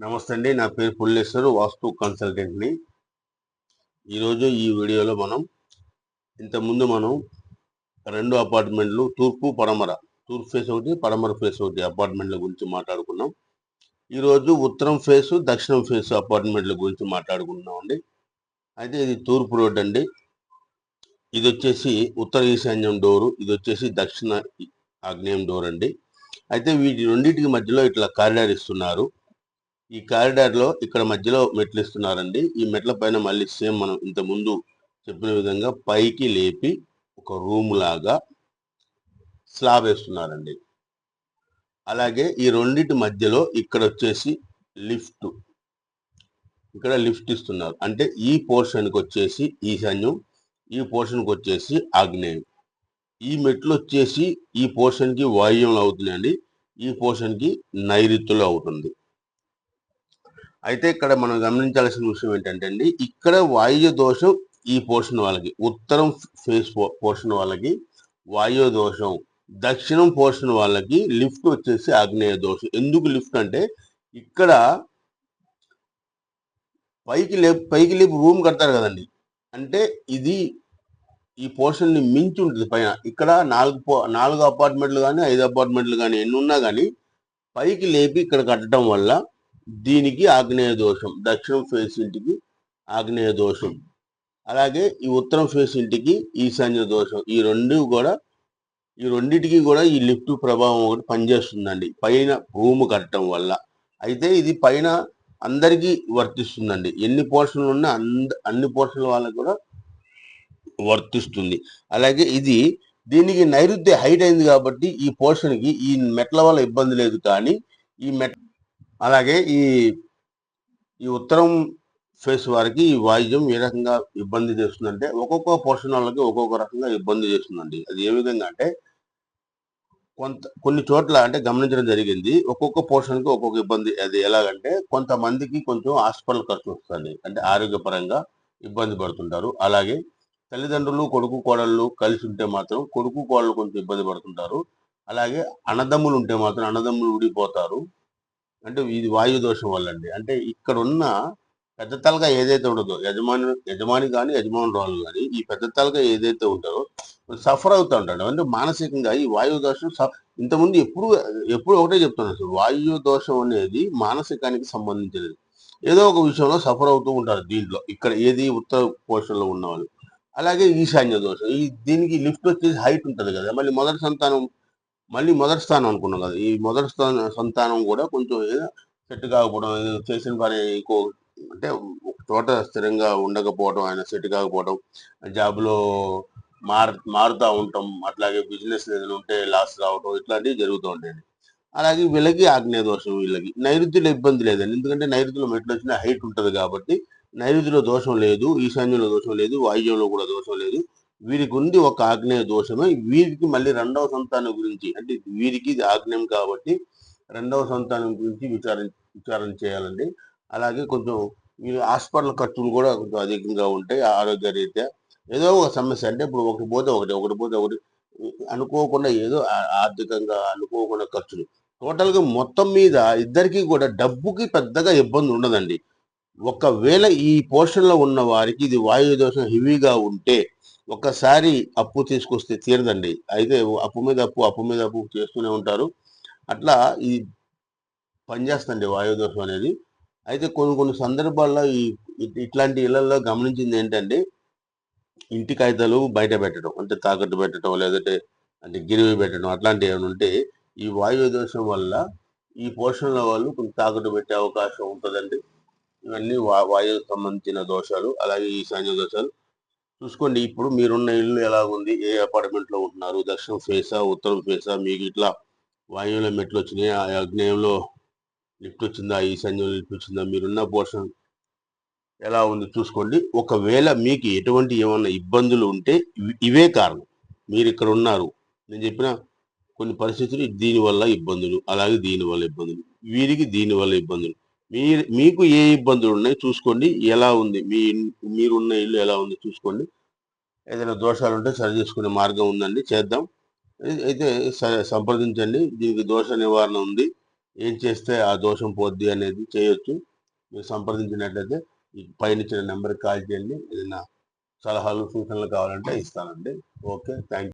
నమస్తే అండి. నా పేరు పుల్లేశ్వర్ వాస్తు కన్సల్టెంట్ని. ఈరోజు ఈ వీడియోలో మనం ఇంతకుముందు మనం రెండు అపార్ట్మెంట్లు తూర్పు పడమర. తూర్పు ఫేస్ ఒకటి పడమర ఫేస్ ఒకటి అపార్ట్మెంట్ల గురించి మాట్లాడుకున్నాం. ఈరోజు ఉత్తరం ఫేస్ దక్షిణం ఫేస్ అపార్ట్మెంట్ల గురించి మాట్లాడుకున్నాం అండి. అయితే ఇది తూర్పు రోడ్ అండి. ఇది వచ్చేసి ఉత్తర ఈశాన్యం డోరు ఇది వచ్చేసి దక్షిణ ఆగ్నేయం డోర్ అండి. అయితే వీటి రెండింటికి మధ్యలో ఇట్లా కారిడార్ ఇస్తున్నారు. ఈ కారిడార్లో ఇక్కడ మధ్యలో మెట్లు ఇస్తున్నారండి. ఈ మెట్ల పైన మళ్ళీ సేమ్ మనం ఇంత ముందు చెప్పిన విధంగా పైకి లేపి ఒక రూమ్ లాగా స్లాబ్ వేస్తున్నారండి. అలాగే ఈ రెండింటి మధ్యలో ఇక్కడ వచ్చేసి లిఫ్ట్. ఇక్కడ లిఫ్ట్ ఇస్తున్నారు. అంటే ఈ పోర్షన్కి వచ్చేసి ఈశాన్యం ఈ పోర్షన్కి వచ్చేసి ఆగ్నేయం. ఈ మెట్లు వచ్చేసి ఈ పోర్షన్కి వాయువ్యంలో అవుతున్నాయండి. ఈ పోర్షన్కి నైరుత్యంలో అవుతుంది. అయితే ఇక్కడ మనం గమనించాల్సిన విషయం ఏంటంటే అండి ఇక్కడ వాయు దోషం ఈ పోర్షన్ వాళ్ళకి ఉత్తరం ఫేస్ పోర్షన్ వాళ్ళకి వాయు దోషం దక్షిణం పోర్షన్ వాళ్ళకి లిఫ్ట్ వచ్చేసి ఆగ్నేయ దోషం. ఎందుకు లిఫ్ట్ అంటే ఇక్కడ పైకి లే పైకి లేపు రూమ్ కడతారు కదండి. అంటే ఇది ఈ పోర్షన్ని మించి ఉంటుంది పైన. ఇక్కడ నాలుగు నాలుగు అపార్ట్మెంట్లు కానీ ఐదు అపార్ట్మెంట్లు కానీ ఎన్ని ఉన్నా కానీ పైకి లేపి ఇక్కడ కట్టడం వల్ల దీనికి ఆగ్నేయ దోషం దక్షిణం ఫేస్ ఇంటికి ఆగ్నేయ దోషం. అలాగే ఈ ఉత్తరం ఫేస్ ఇంటికి ఈశాన్య దోషం. ఈ రెండు కూడా ఈ రెండింటికి కూడా ఈ లిఫ్ట్ ప్రభావం ఒకటి పనిచేస్తుందండి. పైన భూమి కట్టడం వల్ల. అయితే ఇది పైన అందరికీ వర్తిస్తుందండి. ఎన్ని పోర్షన్లు ఉన్నా అంద అన్ని పోర్షన్ల వాళ్ళకి కూడా వర్తిస్తుంది. అలాగే ఇది దీనికి నైరుతి హైట్ అయింది కాబట్టి ఈ పోర్షన్కి ఈ మెట్ల వల్ల ఇబ్బంది లేదు కానీ ఈ మెట్ అలాగే ఈ ఈ ఉత్తరం ఫేస్ వారికి ఈ వాయిద్యం ఏ రకంగా ఇబ్బంది చేస్తుందంటే ఒక్కొక్క పోర్షన్ వాళ్ళకి ఒక్కొక్క రకంగా ఇబ్బంది చేస్తుందండి. అది ఏ విధంగా అంటే కొంత కొన్ని చోట్ల అంటే గమనించడం జరిగింది. ఒక్కొక్క పోర్షన్కి ఒక్కొక్క ఇబ్బంది. అది ఎలాగంటే కొంతమందికి కొంచెం హాస్పిటల్ ఖర్చు వస్తుంది. అంటే ఆరోగ్యపరంగా ఇబ్బంది పడుతుంటారు. అలాగే తల్లిదండ్రులు కొడుకు కోడళ్ళు కలిసి ఉంటే మాత్రం కొడుకు కోడళ్ళు కొంచెం ఇబ్బంది పడుతుంటారు. అలాగే అన్నదమ్ములు ఉంటే మాత్రం అన్నదమ్ములు ఊడిపోతారు అంటే ఇది వాయు దోషం వల్ల అండి అంటే ఇక్కడ ఉన్న పెద్ద తలక ఏదైతే ఉండదో యజమాని యజమాని కానీ యజమానురాలు కానీ ఈ పెద్ద తలక ఏదైతే ఉంటారో సఫర్ అవుతూ ఉంటాడు అంటే మానసికంగా ఈ వాయు దోషం ఇంతకుముందు ఎప్పుడు ఎప్పుడు ఒకటే చెప్తున్నాను సార్ వాయు దోషం అనేది మానసికానికి సంబంధించినది. ఏదో ఒక విషయంలో సఫర్ అవుతూ ఉంటారు దీంట్లో. ఇక్కడ ఏది ఉత్తర పోషణలో ఉన్న వాళ్ళు అలాగే ఈశాన్య దోషం. ఈ దీనికి లిఫ్ట్ వచ్చేసి హైట్ ఉంటుంది కదా మళ్ళీ మొదటి సంతానం మళ్ళీ మొదటి స్థానం అనుకున్నాం కదా. ఈ మొదటి స్థానం సంతానం కూడా కొంచెం సెట్ కాకపోవడం చేసిన పని ఇంకో అంటే ఒక చోట స్థిరంగా ఉండకపోవడం ఆయన సెట్ కాకపోవడం జాబ్లో మార్ మారుతూ ఉంటాం. అట్లాగే బిజినెస్ ఏదైనా ఉంటే లాస్ రావడం ఇట్లాంటివి జరుగుతూ ఉండేది అలాగే వీళ్ళకి ఆగ్నేయ దోషం వీళ్ళకి. నైరుతిలో ఇబ్బంది లేదండి. ఎందుకంటే నైరుతిలో మెట్లు వచ్చిన హైట్ ఉంటుంది కాబట్టి నైరుతిలో దోషం లేదు ఈశాన్యంలో దోషం లేదు వాయువ్యంలో కూడా దోషం లేదు. వీరికి ఉంది ఒక ఆగ్నేయ దోషమే. వీరికి మళ్ళీ రెండవ సంతానం గురించి అంటే వీరికి ఇది ఆగ్నేయం కాబట్టి రెండవ సంతానం గురించి విచారం విచారణ చేయాలండి. అలాగే కొంచెం హాస్పిటల్ ఖర్చులు కూడా కొంచెం అధికంగా ఉంటాయి ఆరోగ్య రీత్యా ఏదో ఒక సమస్య అంటే ఇప్పుడు ఒకటి పోతే ఒకటి ఒకటి పోతే ఒకటి అనుకోకుండా ఏదో ఆర్థికంగా అనుకోకుండా ఖర్చులు. టోటల్గా మొత్తం మీద ఇద్దరికి కూడా డబ్బుకి పెద్దగా ఇబ్బంది ఉండదండి. ఒకవేళ ఈ పోర్షన్లో ఉన్న వారికి ఇది వాయు దోషం హెవీగా ఉంటే ఒక్కసారి అప్పు తీసుకొస్తే తీరదండి. అయితే అప్పు మీద అప్పు అప్పు మీద అప్పు చేస్తూనే ఉంటారు. అట్లా ఈ పనిచేస్తుంది వాయు దోషం అనేది. అయితే కొన్ని కొన్ని సందర్భాల్లో ఈ ఇట్లాంటి ఇళ్ళలో గమనించింది ఏంటంటే ఇంటి కాగితాలు బయట పెట్టడం. అంటే తాకట్టు పెట్టడం లేదంటే అంటే గిరివి పెట్టడం అట్లాంటివి ఏమైనా ఉంటే ఈ వాయువు దోషం వల్ల ఈ పోషణల వాళ్ళు కొంచెం తాకట్టు పెట్టే అవకాశం ఉంటుందండి. ఇవన్నీ వా- వాయువుకు సంబంధించిన దోషాలు అలాగే ఈ సైన్య దోషాలు. చూసుకోండి ఇప్పుడు మీరున్న ఇల్లు ఎలా ఉంది ఏ అపార్ట్మెంట్లో ఉంటున్నారు? దక్షిణం ఫేసా ఉత్తరం ఫేసా? మీకు ఇట్లా వాయువులో మెట్లు వచ్చినాయి ఆ అగ్నేయంలో లిఫ్ట్ వచ్చిందా ఈశాన్యంలో లిఫ్ట్ వచ్చిందా మీరున్న పోర్షన్ ఎలా ఉంది చూసుకోండి. ఒకవేళ మీకు ఎటువంటి ఏమన్నా ఇబ్బందులు ఉంటే ఇవి- ఇవే కారణం. మీరు ఇక్కడ ఉన్నారు నేను చెప్పిన కొన్ని పరిస్థితులు దీనివల్ల ఇబ్బందులు అలాగే దీని వల్ల ఇబ్బందులు. వీరికి దీనివల్ల ఇబ్బందులు. మీరు మీకు ఏ ఇబ్బందులు ఉన్నాయి చూసుకోండి. ఎలా ఉంది? మీ మీరున్న ఇల్లు ఎలా ఉంది చూసుకోండి. ఏదైనా దోషాలు ఉంటే సరి చేసుకునే మార్గం ఉందండి. చేద్దాం. అయితే సంప్రదించండి. దీనికి దోష నివారణ ఉంది. ఏం చేస్తే ఆ దోషం పోద్ది అనేది చేయొచ్చు. మీరు సంప్రదించినట్లయితే పైన ఇచ్చిన నెంబర్కి కాల్ చేయండి. ఏదైనా సలహాలు సూచనలు కావాలంటే ఇస్తానండి. ఓకే. థ్యాంక్